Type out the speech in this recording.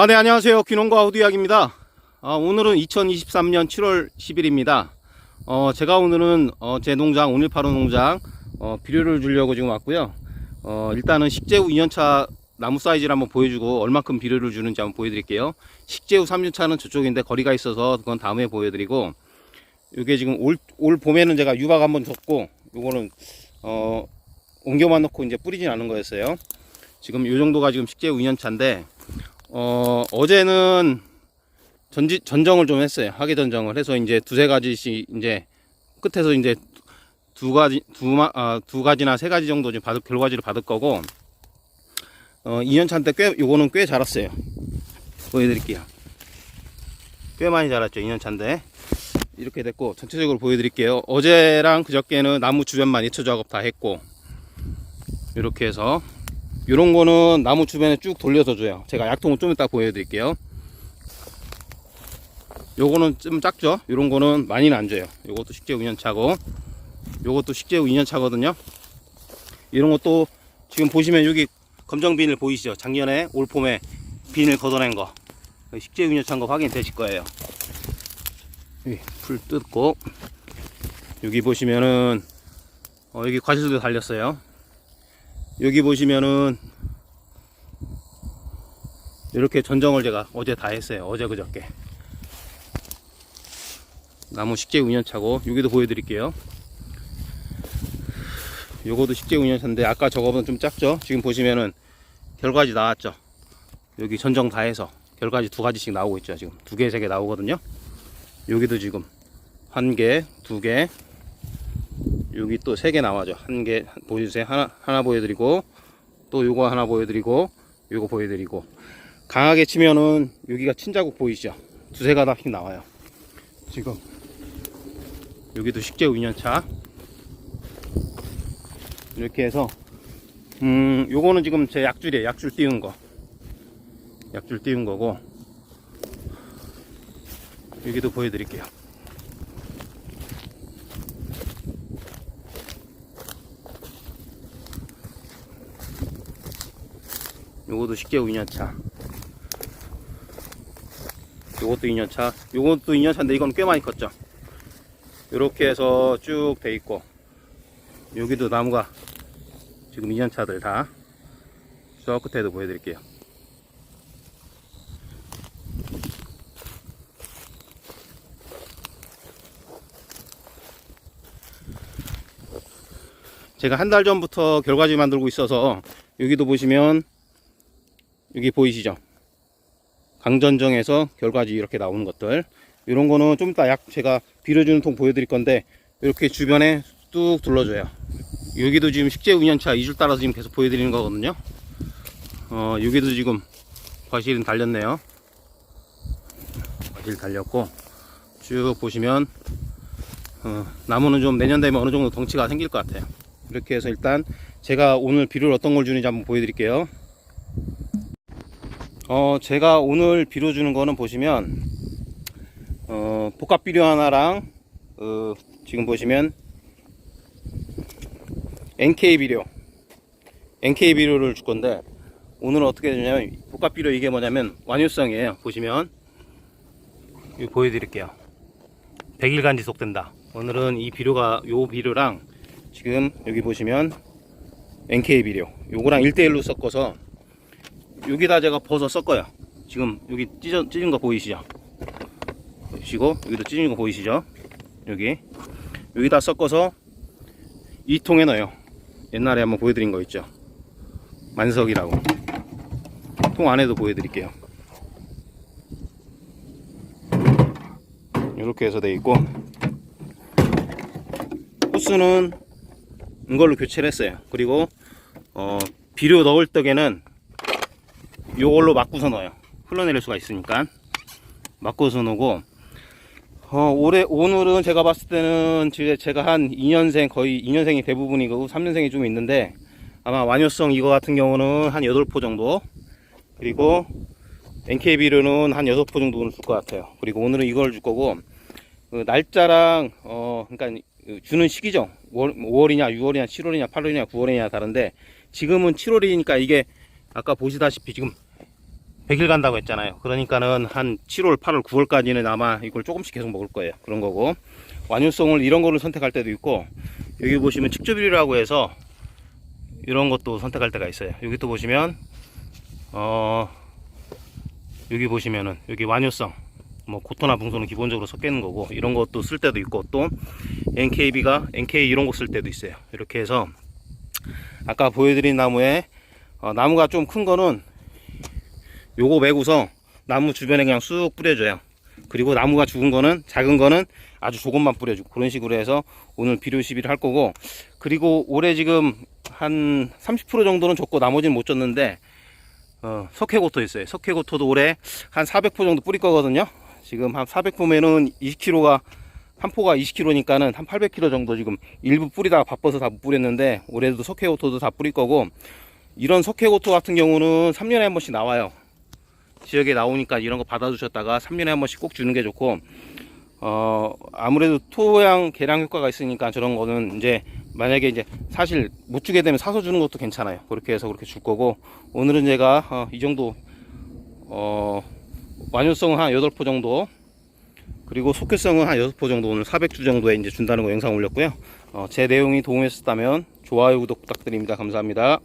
아, 네, 안녕하세요. 귀농과 후디약입니다. 아, 오늘은 2023년 7월 10일입니다. 어, 제가 오늘은, 어, 제 농장, 오늘 파로 농장, 어, 비료를 주려고 지금 왔고요. 어, 일단은 식재후 2년차 나무 사이즈를 한번 보여주고, 얼만큼 비료를 주는지 한번 보여드릴게요. 식재후 3년차는 저쪽인데 거리가 있어서 그건 다음에 보여드리고, 요게 지금 올, 올 봄에는 제가 유박 한번 줬고, 요거는, 어, 옮겨만 놓고 이제 뿌리진 않은 거였어요. 지금 요 정도가 지금 식재후 2년차인데, 어, 어제는 전지, 전정을 좀 했어요. 하계 전정을 해서 이제 두세 가지씩 이제 끝에서 이제 두 가지, 두, 마, 아, 두 가지나 세 가지 정도 지금 받을, 결과지를 받을 거고, 어, 2년차 때 꽤, 요거는 꽤 자랐어요. 보여드릴게요. 꽤 많이 자랐죠. 2년차인데. 이렇게 됐고, 전체적으로 보여드릴게요. 어제랑 그저께는 나무 주변만 이초 작업 다 했고, 이렇게 해서 이런 거는 나무 주변에 쭉 돌려서 줘요. 제가 약통을 좀 이따 보여드릴게요. 요거는 좀 작죠? 이런 거는 많이는 안 줘요. 요것도 식재후 2년차고, 요것도 식재후 2년차거든요. 이런 것도 지금 보시면 여기 검정 비닐 보이시죠? 작년에 올 봄에 비닐 걷어낸 거. 식재후 2년차인 거 확인되실 거예요. 풀 뜯고, 여기 보시면은, 어, 여기 과실도 달렸어요. 여기 보시면은 이렇게 전정을 제가 어제 다 했어요. 어제 그저께. 나무 식재 운연차고 여기도 보여드릴게요. 요거도 식재 운연차인데 아까 저거보다 좀 작죠? 지금 보시면은 결과지 나왔죠? 여기 전정 다 해서 결과지 두 가지씩 나오고 있죠. 지금 두 개, 세 개 나오거든요. 여기도 지금 한 개, 두 개, 여기 또 세 개 나와죠. 한 개 보여주세요. 하나 하나 보여드리고 또 요거 하나 보여드리고 요거 보여드리고 강하게 치면은 여기가 친자국 보이시죠? 두세 가닥씩 나와요. 지금 여기도 식재우 2년차 이렇게 해서 음 요거는 지금 제 약줄이에요. 약줄 띄운 거 약줄 띄운 거고 여기도 보여드릴게요. 요것도 식재후 2년차. 요것도 2년차. 요것도 2년차인데 이건 꽤 많이 컸죠. 요렇게 해서 쭉 돼 있고 여기도 나무가 지금 2년차들 다 저 끝에도 보여드릴게요. 제가 한 달 전부터 결과지 만들고 있어서 여기도 보시면 여기 보이시죠? 강전정에서 결과지 이렇게 나오는 것들. 이런 거는 좀 이따 약 제가 빌어주는 통 보여드릴 건데 이렇게 주변에 뚝 둘러줘요. 여기도 지금 식재 운연차 2줄 따라서 지금 계속 보여드리는 거거든요. 어 여기도 지금 과실은 달렸네요. 과실 달렸고 쭉 보시면 어, 나무는 좀 내년 되면 어느 정도 덩치가 생길 것 같아요. 이렇게 해서 일단 제가 오늘 비료를 어떤 걸 주는지 한번 보여드릴게요 어, 제가 오늘 비료 주는 거는 보시면, 어, 복합 비료 하나랑, 어, 지금 보시면, NK 비료, NK 비료를 줄 건데, 오늘은 어떻게 되냐면, 복합 비료 이게 뭐냐면, 완효성이에요. 보시면, 이거 보여드릴게요. 100일간 지속된다. 오늘은 이 비료가, 요 비료랑, 지금 여기 보시면, NK 비료, 요거랑 1대1로 섞어서, 여기다 제가 버섯 섞어요. 지금 여기 찢어, 찢은 거 보이시죠? 보이시고 여기도 찢은 거 보이시죠? 여기 여기다 섞어서 이 통에 넣어요. 옛날에 한번 보여드린 거 있죠? 만석이라고 통 안에도 보여드릴게요. 이렇게 해서 돼 있고 호스는 이걸로 교체를 했어요. 그리고 어, 비료 넣을 적에는 요걸로 막고서 넣어요. 흘러내릴 수가 있으니까. 막고서 넣고, 어, 올해, 오늘은 제가 봤을 때는 제가 한 2년생, 거의 2년생이 대부분이고, 3년생이 좀 있는데, 아마 완효성 이거 같은 경우는 한 8포 정도. 그리고, NK비료는 한 6포 정도는 줄 것 같아요. 그리고 오늘은 이걸 줄 거고, 그 날짜랑, 어, 그러니까 주는 시기죠. 5월, 이냐 6월이냐, 7월이냐, 8월이냐, 9월이냐 다른데, 지금은 7월이니까 이게, 아까 보시다시피 지금 100일 간다고 했잖아요. 그러니까는 한 7월, 8월, 9월까지는 아마 이걸 조금씩 계속 먹을 거예요. 그런 거고. 완효성을 이런 거를 선택할 때도 있고, 여기 보시면 측조비료라고 해서 이런 것도 선택할 때가 있어요. 여기 또 보시면, 어, 여기 보시면은, 여기 완효성. 뭐, 고토나 붕소는 기본적으로 섞이는 거고, 이런 것도 쓸 때도 있고, 또, NKB가, NK 이런 거 쓸 때도 있어요. 이렇게 해서, 아까 보여드린 나무에, 어, 나무가 좀 큰 거는 요거 매고서 나무 주변에 그냥 쑥 뿌려줘요. 그리고 나무가 죽은 거는 작은 거는 아주 조금만 뿌려주고 그런 식으로 해서 오늘 비료 시비를 할 거고 그리고 올해 지금 한 30% 정도는 줬고 나머지는 못 줬는데 어, 석회고토 있어요. 석회고토도 올해 한 400포 정도 뿌릴 거거든요. 지금 한 400포면은 20kg가 한 포가 20kg니까는 한 800kg 정도 지금 일부 뿌리다가 바빠서 다 못 뿌렸는데 올해도 석회고토도 다 뿌릴 거고 이런 석회고토 같은 경우는 3년에 한 번씩 나와요. 지역에 나오니까 이런 거 받아두셨다가 3년에 한 번씩 꼭 주는 게 좋고 어 아무래도 토양 개량 효과가 있으니까 저런 거는 이제 만약에 이제 사실 못 주게 되면 사서 주는 것도 괜찮아요. 그렇게 해서 그렇게 줄 거고 오늘은 제가 어, 이 정도 어 완효성은 한 8포 정도 그리고 속효성은 한 6포 정도 오늘 400주 정도에 이제 준다는 거 영상 올렸고요. 어, 제 내용이 도움했었다면 좋아요 구독 부탁드립니다. 감사합니다